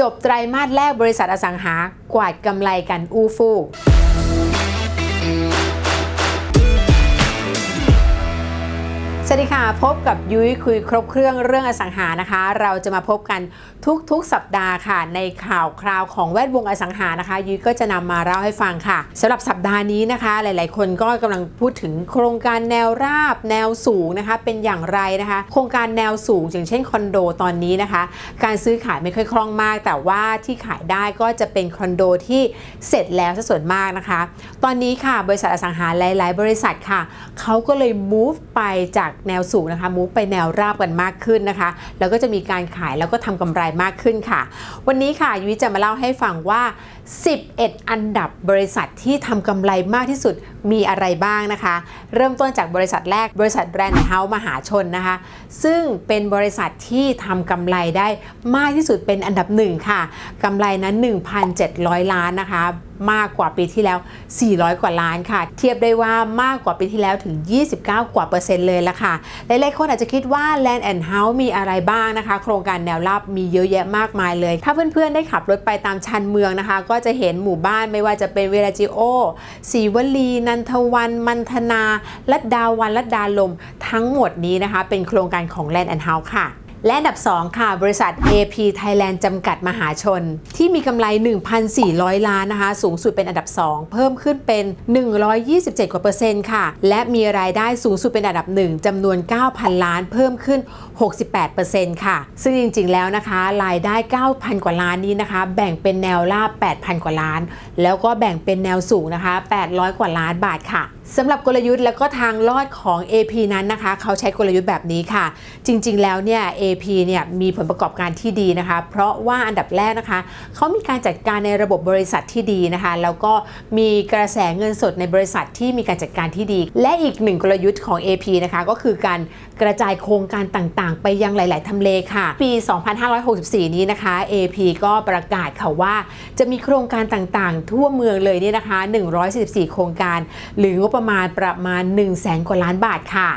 จบไตรมาสแรกบริษัทอสังหากวาดกำไรกันอู้ฟู่ วัสดีค่ะ พบกับยุ้ยคุยครบเครื่องเรื่องอสังหานะคะ เราจะมาพบกันทุกๆสัปดาห์ค่ะ ในข่าวคราวของแวดวงอสังหานะคะ ยุ้ยก็จะนำมาเล่าให้ฟังค่ะสำหรับสัปดาห์นี้นะคะ หลายๆ คนก็กำลังพูดถึงโครงการแนวราบ แนวสูงนะคะ เป็นอย่างไรนะคะ โครงการแนวสูงอย่างเช่นคอนโดตอนนี้นะคะ การซื้อขายไม่ค่อยคล่องมาก แต่ว่าที่ขายได้ก็จะเป็นคอนโดที่เสร็จแล้วซะส่วนมากนะคะ ตอนนี้ค่ะบริษัทอสังหาหลาย ๆ บริษัทค่ะเขาก็เลย move ไปจากแนวสูงนะคะมูฟไปแนวราบกันมากขึ้นนะคะ แล้วก็จะมีการขายแล้วก็ทำกำไรมากขึ้นค่ะ วันนี้ค่ะยุ้ยจะมาเล่าให้ฟังว่า11 อันดับบริษัทที่ทำกำไรมากที่สุดมีอะไรบ้างนะคะ เริ่มต้นจากบริษัทแรกบริษัทแบรนด์เฮาส์มหาชนนะคะ ซึ่งเป็นบริษัทที่ทำกำไรได้มากที่สุดเป็นอันดับหนึ่งค่ะกำไรนั้น 1,700 ล้านนะคะ มากกว่าปีที่แล้ว 400 กว่าล้านค่ะ เทียบได้ว่ามากกว่าปีที่แล้วถึง 29 กว่าเปอร์เซ็นต์เลยละค่ะ หลายๆคนอาจจะคิดว่า Land and House มีอะไรบ้างนะคะ โครงการแนวราบมีเยอะแยะมากมายเลย ถ้าเพื่อนๆได้ขับรถไปตามชันเมืองนะคะก็็จะเห็นหมู่บ้านไม่ว่าจะเป็นเวลาจิโอสีวลี นันทวัน มันธนาลัดดาวันลัดดาลม ทั้งหมดนี้นะคะ เป็นโครงการของ Land and House ค่ะ และอันดับ 2 ค่ะ บริษัท AP Thailand จำกัดมหาชน ที่มีกำไร 1,400 ล้านนะคะ สูงสุดเป็นอันดับ 2 เพิ่มขึ้นเป็น 127 กว่าเปอร์เซ็นต์ค่ะ และมีรายได้สูงสุดเป็นอันดับ 1จำนวน 9,000 ล้าน เพิ่มขึ้น 68เปอร์เซ็นต์ค่ะ ซึ่งจริงๆ แล้วนะคะ รายได้ 9,000 กว่าล้านนี้นะคะ แบ่งเป็นแนวราบ 8,000 กว่าล้าน แล้วก็แบ่งเป็นแนวสูงนะคะ 800 กว่าล้านบาทค่ะสำหรับกลยุทธ์แล้วก็ทางลอดของ AP นั้นนะคะ เขาใช้กลยุทธ์แบบนี้ค่ะ จริง ๆ แล้วเนี่ย AP เนี่ยมีผลประกอบการที่ดีนะคะ เพราะว่าอันดับแรกนะคะ เขามีการจัดการในระบบบริษัทที่ดีนะคะ แล้วก็มีกระแสเงินสดในบริษัทที่มีการจัดการที่ดี และอีกหนึ่งกลยุทธ์ของ AP นะคะ ก็คือการกระจายโครงการต่างๆ ไปยังหลาย ๆ ทำเลค่ะ ปี 2564 นี้นะคะ AP ก็ประกาศค่ะว่า จะมีโครงการต่างๆ ทั่วเมืองเลยเนี่ยนะคะ 144 โครงการ หรืองบประมาณประมาณ 1 0 0 0 0แสนกว่าล้านบาทค่ะ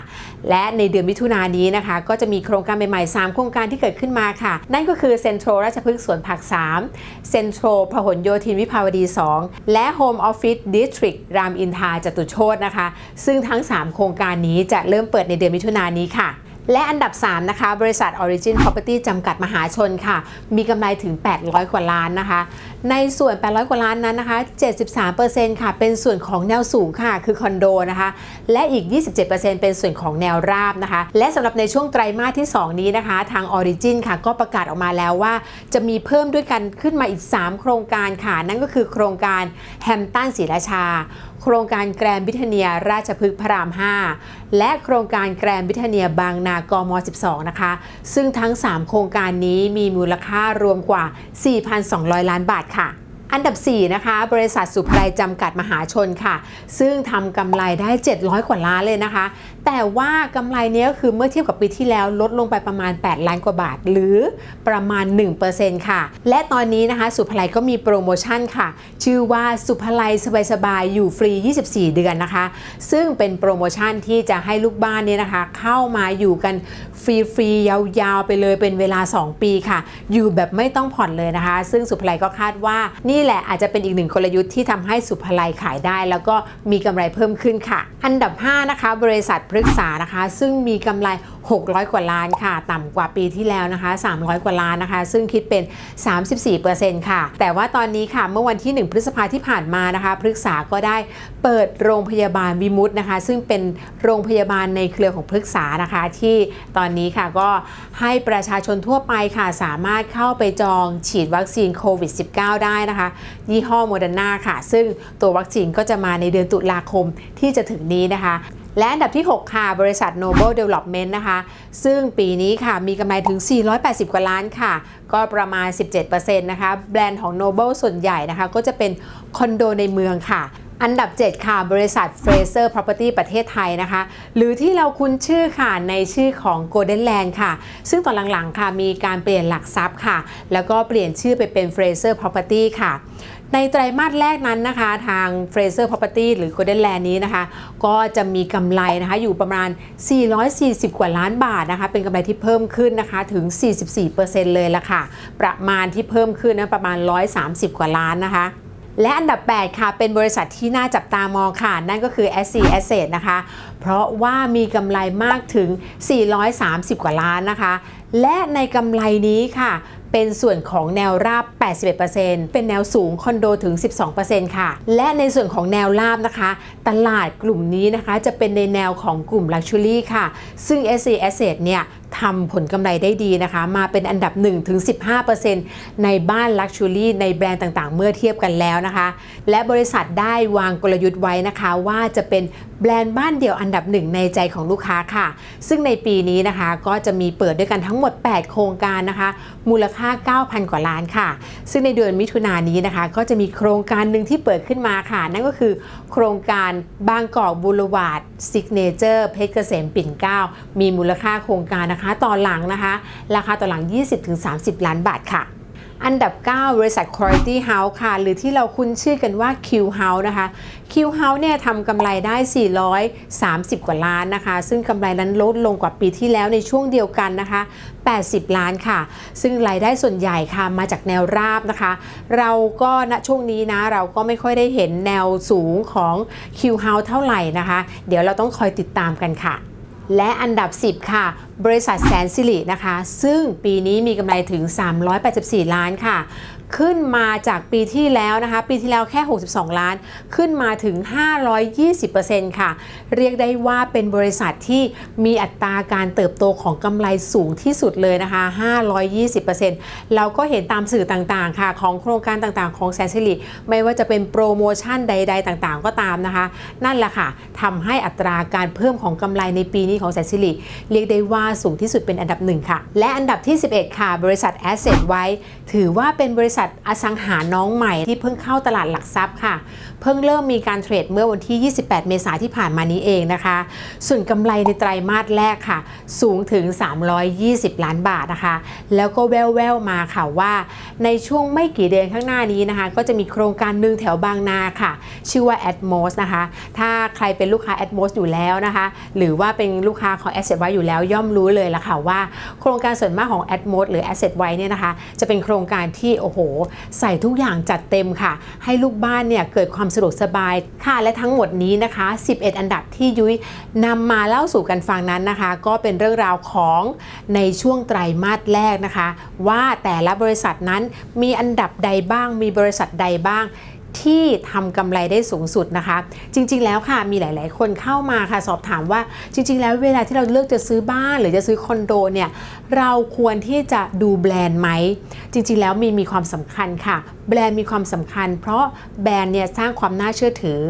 และในเดือนมิถุนายนนี้นะคะ ก็จะมีโครงการใหม่ๆ 3 โครงการที่เกิดขึ้นมาค่ะ นั่นก็คือเซ็นทรัลราชพฤกษ์สวนผัก 3 เซ็นทรัลพหลโยธินวิภาวดี 2 และโฮมออฟฟิศดิสทริกรามอินทราจตุโชตนะคะ ซึ่งทั้ง 3 โครงการนี้จะเริ่มเปิดในเดือนมิถุนายนนี้ค่ะ และอันดับ 3 นะคะ บริษัท Origin Property จำกัดมหาชนค่ะ มีกำไรถึง 800 กว่าล้านนะคะ ในส่วน 800 กว่าล้านนั้นนะคะ 73%ค่ะ เป็นส่วนของแนวสูงค่ะ คือคอนโดนะคะ และอีก 27%เป็นส่วนของแนวราบนะคะ และสำหรับในช่วงไตรมาสที่ 2 นี้นะคะ ทาง Origin ค่ะ ก็ประกาศออกมาแล้วว่า จะมีเพิ่มด้วยกันขึ้นมาอีก 3 โครงการค่ะ นั่นก็คือโครงการแฮมตันศรีราชา ครงการแกรนบิทเนียราชพฤกษ์พระราม 5 และโครงการแกรนบิทเนียบางนากม 12 นะคะ ซึ่งทั้ง 3 โครงการนี้มีมูลค่ารวมกว่า 4,200 ล้านบาทค่ะ อันดับ 4 นะคะ บริษัทสุภไลจำกัดมหาชนค่ะ ซึ่งทำกำไรได้ 700 กว่าล้านเลยนะคะ แต่ว่ากำไรเนี้ยก็คือเมื่อเทียบกับปีที่แล้วลดลงไปประมาณ 8 ล้านกว่าบาท หรือประมาณ 1%ค่ะ และตอนนี้นะคะสุภไลก็มีโปรโมชั่นค่ะ ชื่อว่าสุภไลสบายๆ อยู่ฟรี 24 เดือนนะคะ ซึ่งเป็นโปรโมชั่นที่จะให้ลูกบ้านเนี่ยนะคะ เข้ามาอยู่กันฟรีๆยาวๆ ไปเลยเป็นเวลา 2 ปีค่ะ อยู่แบบไม่ต้องผ่อนเลยนะคะ ซึ่งสุภไลก็คาดว่านี่ี่แหละอาจจะเป็นอีกหนึ่งกลยุทธ์ที่ทำให้สุภไลขายได้ แล้วก็มีกำไรเพิ่มขึ้นค่ะ อันดับ 5 นะคะ บริษัทพฤกษานะคะ ซึ่งมีกำไร 600 กว่าล้านค่ะ ต่ำกว่าปีที่แล้วนะคะ 300 กว่าล้านนะคะ ซึ่งคิดเป็น 34%ค่ะ แต่ว่าตอนนี้ค่ะ เมื่อวันที่ 1 พฤษภาที่ผ่านมานะคะพฤกษาก็ได้เปิดโรงพยาบาลวิมุตนะคะ ซึ่งเป็นโรงพยาบาลในเครือของพฤกษานะคะ ที่ตอนนี้ค่ะก็ให้ประชาชนทั่วไปค่ะ สามารถเข้าไปจองฉีดวัคซีนโควิด -19 ได้นะคะ ยี่ห้อโมเดอร์นาค่ะ ซึ่งตัววัคซีนก็จะมาในเดือนตุลาคมที่จะถึงนี้นะคะ และอันดับที่ 6 ค่ะ บริษัท Noble Development นะคะ ซึ่งปีนี้ค่ะมีกำไรถึง 480 กว่าล้านค่ะ ก็ประมาณ 17%นะคะ แบรนด์ของ Noble ส่วนใหญ่นะคะ ก็จะเป็นคอนโดในเมืองค่ะอันดับ 7 ค่ะ บริษัท Fraser Property ประเทศไทยนะคะ หรือที่เราคุ้นชื่อค่ะในชื่อของ Golden Land ค่ะ ซึ่งตอนหลังๆ ค่ะมีการเปลี่ยนหลักทรัพย์ค่ะ แล้วก็เปลี่ยนชื่อไปเป็น Fraser Property ค่ะ ในไตรมาสแรกนั้นนะคะ ทาง Fraser Property หรือ Golden Land นี้นะคะ ก็จะมีกำไรนะคะอยู่ประมาณ 440 กว่าล้านบาทนะคะ เป็นกำไรที่เพิ่มขึ้นนะคะถึง 44%เลยละค่ะ ประมาณที่เพิ่มขึ้นนะประมาณ 130 กว่าล้านนะคะและอันดับ 8 ค่ะ เป็นบริษัทที่น่าจับตามองค่ะ นั่นก็คือ SC Asset นะคะเพราะว่ามีกำไรมากถึง 430 กว่าล้านนะคะ และในกำไรนี้ค่ะ เป็นส่วนของแนวราบ 81%เป็นแนวสูงคอนโดถึง 12%ค่ะ และในส่วนของแนวราบนะคะ ตลาดกลุ่มนี้นะคะ จะเป็นในแนวของกลุ่ม Luxury ค่ะ ซึ่ง SC Asset เนี่ยทำผลกำไรได้ดีนะคะ มาเป็นอันดับ 1-15%ในบ้าน Luxury ในแบรนด์ต่างๆ เมื่อเทียบกันแล้วนะคะ และบริษัทได้วางกลยุทธ์ไว้นะคะว่าจะเป็นแบรนด์บ้านเดี่ยวอันดับหนึ่งในใจของลูกค้าค่ะ ซึ่งในปีนี้นะคะก็จะมีเปิดด้วยกันทั้งหมด 8 โครงการนะคะ มูลค่า 9,000 กว่าล้านค่ะ ซึ่งในเดือนมิถุนายนนี้นะคะ ก็จะมีโครงการหนึ่งที่เปิดขึ้นมาค่ะ นั่นก็คือ โครงการบางกอกบูรวาดซิกเนเจอร์เพชรเกษมปิ่นเก้ามีมูลค่าโครงการนะคะต่อหลังนะคะ ราคาต่อหลัง 20-30 ล้านบาทค่ะ อันดับ 9 บริษัท Quality House ค่ะ หรือที่เราคุ้นชื่อกันว่า Q House นะคะ Q House เนี่ยทำกำไรได้ 430 กว่าล้านนะคะ ซึ่งกำไรนั้นลดลงกว่าปีที่แล้วในช่วงเดียวกันนะคะ 80 ล้านค่ะ ซึ่งรายได้ส่วนใหญ่ค่ะมาจากแนวราบนะคะ เราก็ณช่วงนี้นะเราก็ไม่ค่อยได้เห็นแนวสูงของ Q House เท่าไหร่นะคะ เดี๋ยวเราต้องคอยติดตามกันค่ะ และอันดับ 10 ค่ะ บริษัทแสนสิรินะคะ ซึ่งปีนี้มีกำไรถึง 384 ล้านค่ะ ขึ้นมาจากปีที่แล้วนะคะ ปีที่แล้วแค่ 62 ล้าน ขึ้นมาถึง 520%ค่ะ เรียกได้ว่าเป็นบริษัทที่มีอัตราการเติบโตของกำไรสูงที่สุดเลยนะคะ 520%เราก็เห็นตามสื่อต่างๆ ค่ะ ของโครงการต่างๆ ของแสนสิริไม่ว่าจะเป็นโปรโมชั่นใด ๆ ต่างๆ ก็ตามนะคะ นั่นแหละค่ะทำให้อัตราการเพิ่มของกำไรในปีนี้ของแสนสิริเรียกได้ว่าสูงที่สุดเป็นอันดับหนึ่งค่ะ และอันดับที่ 11 ค่ะ บริษัท Asset ไว้ ถือว่าเป็นบริษัทอสังหาน้องใหม่ที่เพิ่งเข้าตลาดหลักทรัพย์ค่ะ เพิ่งเริ่มมีการเทรดเมื่อวันที่ 28 เมษายนที่ผ่านมานี้เองนะคะ ส่วนกำไรในไตรมาสแรกค่ะ สูงถึง 320 ล้านบาทนะคะ แล้วก็แววๆมาค่ะว่า ในช่วงไม่กี่เดือนข้างหน้านี้นะคะ ก็จะมีโครงการหนึ่งแถวบางนาค่ะ ชื่อว่า Atmos นะคะ ถ้าใครเป็นลูกค้า Atmos อยู่แล้วนะคะ หรือว่าเป็นลูกค้าของ Asset ไว้อยู่แล้วย่อมรู้เลยละค่ะว่า โครงการส่วนมากของ Atmos หรือ Asset ไว้เนี่ยนะคะ จะเป็นโครงการที่โอ้โหใส่ทุกอย่างจัดเต็มค่ะ ให้ลูกบ้านเนี่ยเกิดความสะดวกสบายค่ะและทั้งหมดนี้นะคะ 11 อันดับที่ยุ้ยนำมาเล่าสู่กันฟังนั้นนะคะ ก็เป็นเรื่องราวของในช่วงไตรมาสแรกนะคะ ว่าแต่ละบริษัทนั้นมีอันดับใดบ้างมีบริษัทใดบ้าง ที่ทำกำไรได้สูงสุดนะคะ จริง ๆ แล้วค่ะมีหลาย ๆ คนเข้ามาค่ะสอบถามว่าจริง ๆ แล้วเวลาที่เราเลือกจะซื้อบ้านหรือจะซื้อคอนโดเนี่ยเราควรที่จะดูแบรนด์ไหมจริง ๆ แล้วมีมีความสำคัญค่ะ แบรนด์มีความสำคัญ เพราะแบรนด์เนี่ยสร้างความน่าเชื่อถือ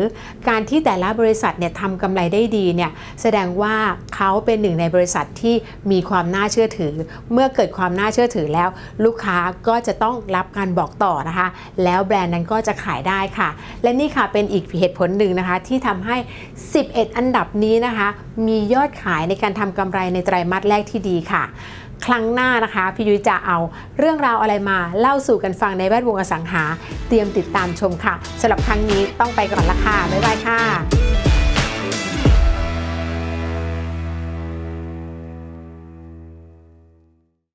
การที่แต่ละบริษัทเนี่ยทำกำไรได้ดีเนี่ยแสดงว่าเขาเป็นหนึ่งในบริษัทที่มีความน่าเชื่อถือ เมื่อเกิดความน่าเชื่อถือแล้ว ลูกค้าก็จะต้องรับการบอกต่อนะคะ แล้วแบรนด์นั้นก็จะขายได้ค่ะ และนี่ค่ะเป็นอีกเหตุผลหนึ่งนะคะที่ทำให้ 11 อันดับนี้นะคะ มียอดขายในการทำกำไรในไตรมาสแรกที่ดีค่ะ ครั้งหน้านะคะพี่ยุ้ยจะเอาเรื่องราวอะไรมาเล่าสู่กันฟังในแวดวงอสังหา เตรียมติดตามชมค่ะสำหรับครั้งนี้ต้องไปก่อนละค่ะบ๊ายบายค่ะ